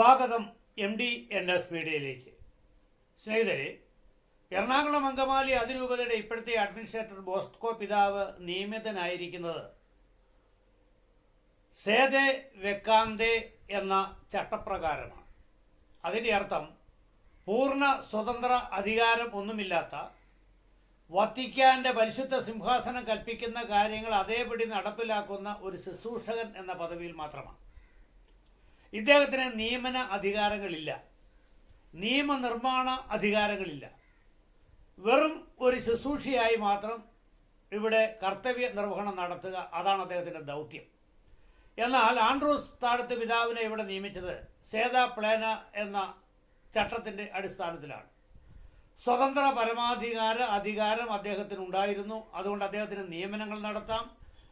സ്വാഗതം M D N S മീഡിയയിലേക്ക് സ്നേഹിതരെ എറണാകുളം അങ്കമാലി അതിരൂപതയുടെ ഇപ്പോഴത്തെ അഡ്മിനിസ്ട്രേറ്റർ ബോസ്കോ പിതാവ് നിയമിതനായിരിക്കുന്നത് സേതെ വെക്കാന്തേ എന്ന ചട്ടപ്രകാരമാണ്. അതിന്റെ അർത്ഥം പൂർണ സ്വതന്ത്ര അധികാരം ഒന്നുമില്ലാത്ത വത്തിക്കാന്റെ പരിശുദ്ധ സിംഹാസനം കൽപ്പിക്കുന്ന കാര്യങ്ങൾ അതേപടി നടപ്പിലാക്കുന്ന ഒരു ശുശ്രൂഷകൻ എന്ന പദവിയിൽ മാത്രമാണ്. ഇദ്ദേഹത്തിന് നിയമന അധികാരങ്ങളില്ല. നിയമനിർമ്മാണ അധികാരങ്ങളില്ല. വെറും ഒരു ശുശ്രൂഷയായി മാത്രം ഇവിടെ കർത്തവ്യ നിർവഹണം നടത്തുക അതാണ് അദ്ദേഹത്തിന്റെ ദൗത്യം. എന്നാൽ ആൻഡ്രൂസ് താഴത്ത് പിതാവിനെ ഇവിടെ നിയമിച്ചത് സേത പ്ലേന എന്ന ചട്ടത്തിന്റെ അടിസ്ഥാനത്തിലാണ്. സ്വതന്ത്ര പരമാധികാര അധികാരം അദ്ദേഹത്തിന് ഉണ്ടായിരുന്നു അതുകൊണ്ട് അദ്ദേഹത്തിന് നിയമനങ്ങൾ നടത്താം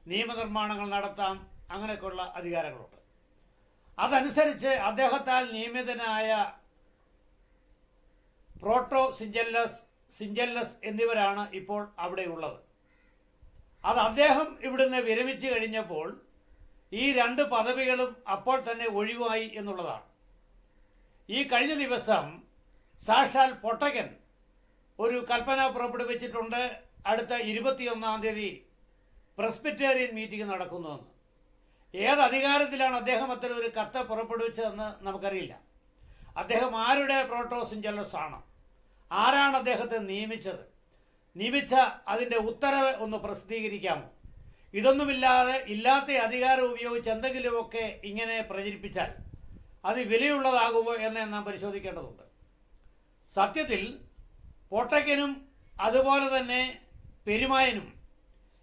നിയമനിർമ്മാണങ്ങൾ നടത്താം അങ്ങനെയൊക്കെയുള്ള അധികാരങ്ങളുണ്ട്. അതനുസരിച്ച് അദ്ദേഹത്താൽ നിയമിതനായ പ്രോട്ടോ സിഞ്ചല്ലസ് സിഞ്ചല്ലസ് എന്നിവരാണ് ഇപ്പോൾ അവിടെയുള്ളത്. അത് അദ്ദേഹം ഇവിടുന്ന് വിരമിച്ചു കഴിഞ്ഞപ്പോൾ ഈ രണ്ട് പദവികളും അപ്പോൾ തന്നെ ഒഴിവായി എന്നുള്ളതാണ്. ഈ കഴിഞ്ഞ ദിവസം സാക്ഷാൽ പൊട്ടകൻ ഒരു കൽപ്പന പുറപ്പെടുവിച്ചിട്ടുണ്ട്. അടുത്ത ഇരുപത്തിയൊന്നാം തീയതി പ്രസ്ബിറ്റേറിയൻ മീറ്റിംഗ് നടക്കുന്നുവെന്ന്. ഏത് അധികാരത്തിലാണ് അദ്ദേഹം അത്തരം ഒരു കത്ത് പുറപ്പെടുവിച്ചതെന്ന് നമുക്കറിയില്ല. അദ്ദേഹം ആരുടെ പ്രോട്ടോസിഞ്ചലസ് ആണ്? ആരാണ് അദ്ദേഹത്തെ നിയമിച്ചത്? നിയമിച്ച അതിന്റെ ഉത്തരവ് ഒന്ന് പ്രസിദ്ധീകരിക്കാമോ? ഇതൊന്നുമില്ലാതെ ഇല്ലാത്ത അധികാരം ഉപയോഗിച്ച് എന്തെങ്കിലുമൊക്കെ ഇങ്ങനെ പ്രചരിപ്പിച്ചാൽ അത് വിലയുള്ളതാകുമോ എന്ന് നാം പരിശോധിക്കേണ്ടതുണ്ട്. സത്യത്തിൽ പോട്ടയ്ക്കനും അതുപോലെ തന്നെ പെരുമായനും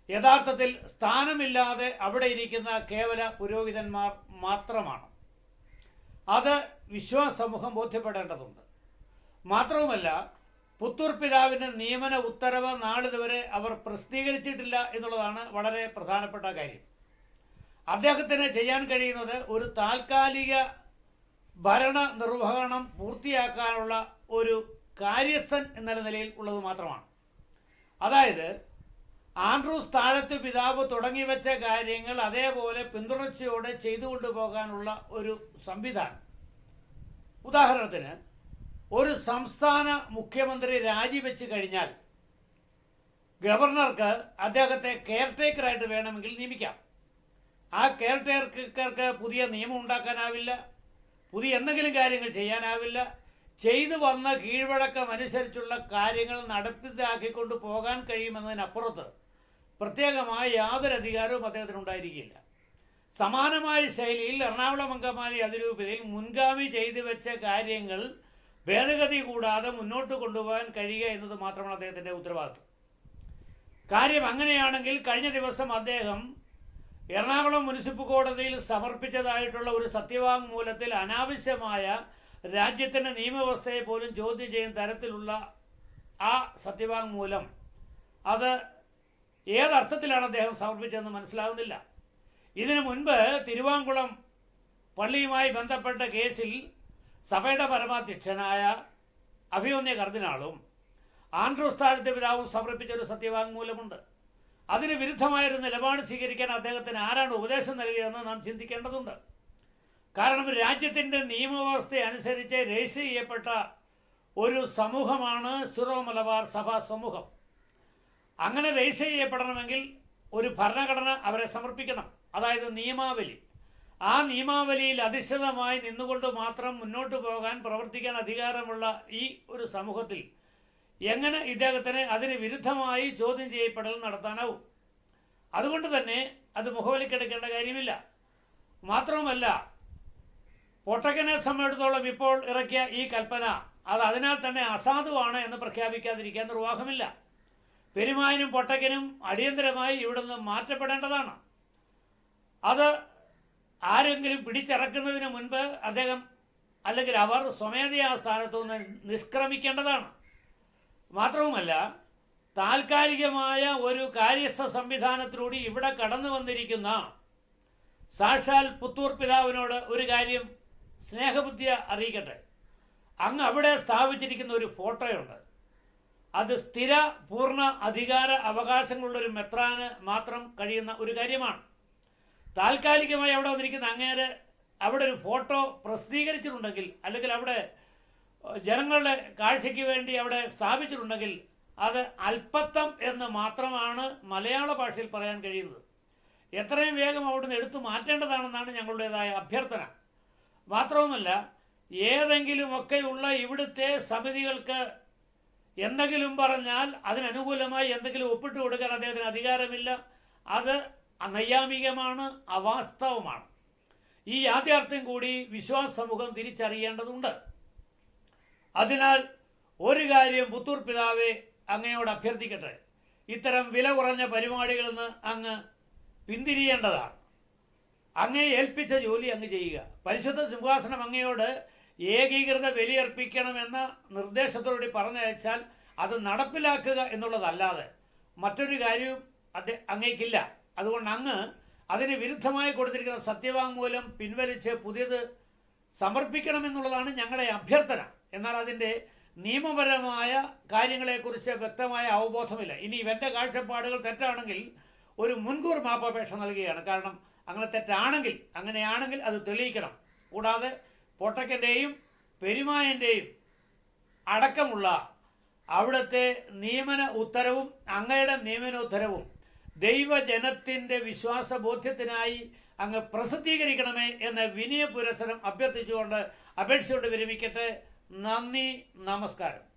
യഥാർത്ഥത്തിൽ സ്ഥാനമില്ലാതെ അവിടെ ഇരിക്കുന്ന കേവല പുരോഹിതന്മാർ മാത്രമാണ്. അത് വിശ്വാസമൂഹം ബോധ്യപ്പെടേണ്ടതുണ്ട്. മാത്രവുമല്ല പുത്തൂർ പിതാവിന്റെ നിയമന ഉത്തരവ് നാളിതുവരെ അവർ പ്രസിദ്ധീകരിച്ചിട്ടില്ല എന്നുള്ളതാണ് വളരെ പ്രധാനപ്പെട്ട കാര്യം. അദ്ദേഹത്തിന് ചെയ്യാൻ കഴിയുന്നത് ഒരു താൽക്കാലിക ഭരണ നിർവഹണം പൂർത്തിയാക്കാനുള്ള ഒരു കാര്യസ്ഥൻ എന്ന നിലയിൽ ഉള്ളത് മാത്രമാണ്. അതായത് ആൻഡ്രൂസ് താഴത്ത് പിതാവ് തുടങ്ങി വെച്ച കാര്യങ്ങൾ അതേപോലെ പിന്തുണച്ചയോടെ ചെയ്തു കൊണ്ടുപോകാനുള്ള ഒരു സംവിധാനം. ഉദാഹരണത്തിന് ഒരു സംസ്ഥാന മുഖ്യമന്ത്രി രാജിവെച്ച് കഴിഞ്ഞാൽ ഗവർണർക്ക് അദ്ദേഹത്തെ കെയർടേക്കറായിട്ട് വേണമെങ്കിൽ നിയമിക്കാം. ആ കെയർടേക്കർക്ക് പുതിയ നിയമം ഉണ്ടാക്കാനാവില്ല പുതിയ എന്തെങ്കിലും കാര്യങ്ങൾ ചെയ്യാനാവില്ല. ചെയ്തു വന്ന കീഴ്വഴക്കം അനുസരിച്ചുള്ള കാര്യങ്ങൾ നടപ്പിലാക്കിക്കൊണ്ട് പോകാൻ കഴിയുമെന്നതിനപ്പുറത്ത് പ്രത്യേകമായ യാതൊരു അധികാരവും അദ്ദേഹത്തിന് ഉണ്ടായിരിക്കില്ല. സമാനമായ ശൈലിയിൽ എറണാകുളം അങ്കമാലി അതിരൂപതയിൽ മുൻഗാമി ചെയ്തു വെച്ച കാര്യങ്ങൾ ഭേദഗതി കൂടാതെ മുന്നോട്ട് കൊണ്ടുപോകാൻ കഴിയുക എന്നത് മാത്രമാണ് അദ്ദേഹത്തിന്റെ ഉത്തരവാദിത്വം. കാര്യം അങ്ങനെയാണെങ്കിൽ കഴിഞ്ഞ ദിവസം അദ്ദേഹം എറണാകുളം മുനിസിപ്പൽ കോടതിയിൽ സമർപ്പിച്ചതായിട്ടുള്ള ഒരു സത്യവാങ്മൂലത്തിൽ അനാവശ്യമായ രാജ്യത്തിന്റെ നിയമവ്യവസ്ഥയെ പോലും ചോദ്യം ചെയ്യുന്ന തരത്തിലുള്ള ആ സത്യവാങ്മൂലം അത് ഏതർത്ഥത്തിലാണ് അദ്ദേഹം സമർപ്പിച്ചതെന്ന് മനസ്സിലാകുന്നില്ല ഇതിനു മുൻപ് തിരുവാങ്കുളം പള്ളിയുമായി ബന്ധപ്പെട്ട കേസിൽ സഭയുടെ പരമാധ്യക്ഷനായ അഭിമന്യ കർദിനാളും ആൻഡ്രൂസ് താഴത്തെ പിതാവും സമർപ്പിച്ച ഒരു സത്യവാങ്മൂലമുണ്ട്. അതിന് വിരുദ്ധമായൊരു നിലപാട് സ്വീകരിക്കാൻ അദ്ദേഹത്തിന് ആരാണ് ഉപദേശം നൽകിയതെന്ന് നാം ചിന്തിക്കേണ്ടതുണ്ട്. കാരണം രാജ്യത്തിന്റെ നിയമവ്യവസ്ഥ അനുസരിച്ച് രജിസ്റ്റർ ചെയ്യപ്പെട്ട ഒരു സമൂഹമാണ് സിറോ മലബാർ സഭാ സമൂഹം. അങ്ങനെ രജിസ്റ്റർ ചെയ്യപ്പെടണമെങ്കിൽ ഒരു ഭരണഘടന അവരെ സമർപ്പിക്കണം. അതായത് നിയമാവലി. ആ നിയമാവലിയിൽ അധിഷ്ഠിതമായി നിന്നുകൊണ്ട് മാത്രം മുന്നോട്ട് പോകാൻ പ്രവർത്തിക്കാൻ അധികാരമുള്ള ഈ ഒരു സമൂഹത്തിൽ എങ്ങനെ ഇദ്ദേഹത്തിന് അതിന് വിരുദ്ധമായി ചോദ്യം ചെയ്യപ്പെടൽ നടത്താനാവും? അതുകൊണ്ട് തന്നെ അത് മുഖവലിക്കെടുക്കേണ്ട കാര്യമില്ല. മാത്രവുമല്ല പൊട്ടക്കനെ സംബന്ധിച്ചിടത്തോളം ഇപ്പോൾ ഇറക്കിയ ഈ കൽപ്പന അത് അതിനാൽ തന്നെ അസാധുവാണ് എന്ന് പ്രഖ്യാപിക്കാതിരിക്കാൻ നിർവാഹമില്ല. പെരുമാനും പൊട്ടക്കനും അടിയന്തരമായി ഇവിടുന്ന് മാറ്റപ്പെടേണ്ടതാണ്. അത് ആരെങ്കിലും പിടിച്ചിറക്കുന്നതിന് മുൻപ് അദ്ദേഹം അല്ലെങ്കിൽ അവർ സ്വമേധയാ സ്ഥാനത്തു നിന്ന് നിഷ്ക്രമിക്കേണ്ടതാണ്. മാത്രവുമല്ല താൽക്കാലികമായ ഒരു കാര്യസ്ഥ സംവിധാനത്തിലൂടെ ഇവിടെ കടന്നു വന്നിരിക്കുന്ന സാക്ഷാൽ പുത്തൂർ പിതാവിനോട് ഒരു കാര്യം സ്നേഹബുദ്ധിയ അറിയിക്കട്ടെ. അങ്ങ് അവിടെ സ്ഥാപിച്ചിരിക്കുന്ന ഒരു ഫോട്ടോയുണ്ട്. അത് സ്ഥിര പൂർണ അധികാര അവകാശങ്ങളുള്ള ഒരു മെത്രാന് മാത്രം കഴിയുന്ന ഒരു കാര്യമാണ്. താൽക്കാലികമായി അവിടെ വന്നിരിക്കുന്ന അങ്ങേര് അവിടെ ഒരു ഫോട്ടോ പ്രസിദ്ധീകരിച്ചിട്ടുണ്ടെങ്കിൽ അല്ലെങ്കിൽ അവിടെ ജനങ്ങളുടെ കാഴ്ചയ്ക്ക് വേണ്ടി അവിടെ സ്ഥാപിച്ചിട്ടുണ്ടെങ്കിൽ അത് അല്പത്തം എന്ന് മാത്രമാണ് മലയാള ഭാഷയിൽ പറയാൻ കഴിയുന്നത്. എത്രയും വേഗം അവിടുന്ന് എടുത്തു മാറ്റേണ്ടതാണെന്നാണ് ഞങ്ങളുടേതായ അഭ്യർത്ഥന. മാത്രവുമല്ല ഏതെങ്കിലുമൊക്കെയുള്ള ഇവിടുത്തെ സമിതികൾക്ക് എന്തെങ്കിലും പറഞ്ഞാൽ അതിനനുകൂലമായി എന്തെങ്കിലും ഒപ്പിട്ട് കൊടുക്കാൻ അദ്ദേഹത്തിന് അധികാരമില്ല. അത് നൈയാമികമാണ് അവാസ്തവമാണ്. ഈ യാഥാർത്ഥ്യം കൂടി വിശ്വാസ സമൂഹം തിരിച്ചറിയേണ്ടതുണ്ട്. അതിനാൽ ഒരു കാര്യം പുത്തൂർ പിതാവെ അങ്ങയോട് അഭ്യർത്ഥിക്കട്ടെ. ഇത്തരം വില കുറഞ്ഞ പരിപാടികളിൽ നിന്ന് അങ്ങ് പിന്തിരിയേണ്ടതാണ്. അങ്ങേ ഏൽപ്പിച്ച ജോലി അങ്ങ് ചെയ്യുക. പരിശുദ്ധ സിംഹാസനം അങ്ങയോട് ഏകീകൃത ബലിയർപ്പിക്കണമെന്ന നിർദ്ദേശത്തോടുകൂടി പറഞ്ഞയച്ചാൽ അത് നടപ്പിലാക്കുക എന്നുള്ളതല്ലാതെ മറ്റൊരു കാര്യവും അത് അങ്ങേക്കില്ല. അതുകൊണ്ട് അങ്ങ് അതിന് വിരുദ്ധമായി കൊടുത്തിരിക്കുന്ന സത്യവാങ്മൂലം പിൻവലിച്ച് പുതിയത് സമർപ്പിക്കണമെന്നുള്ളതാണ് ഞങ്ങളുടെ അഭ്യർത്ഥന. എന്നാൽ അതിന്റെ നിയമപരമായ കാര്യങ്ങളെക്കുറിച്ച് വ്യക്തമായ അവബോധമില്ല. ഇനി ഇവന്റെ കാഴ്ചപ്പാടുകൾ തെറ്റാണെങ്കിൽ ഒരു മുൻകൂർ മാപ്പപേക്ഷ നൽകുകയാണ്. കാരണം അങ്ങനെ തെറ്റാണെങ്കിൽ അങ്ങനെയാണെങ്കിൽ അത് തെളിയിക്കണം. കൂടാതെ പൊട്ടക്കന്റെയും പെരുമായന്റെയും അടക്കമുള്ള അവിടുത്തെ നിയമന ഉത്തരവും അങ്ങയുടെ നിയമന ഉത്തരവും ദൈവജനത്തിന്റെ വിശ്വാസബോധ്യത്തിനായി അങ്ങ് പ്രസിദ്ധീകരിക്കണമേ എന്ന് വിനയ പുരസരം അഭ്യർത്ഥിച്ചുകൊണ്ട് അപേക്ഷയോട് വിരമിക്കട്ടെ. നന്ദി നമസ്കാരം.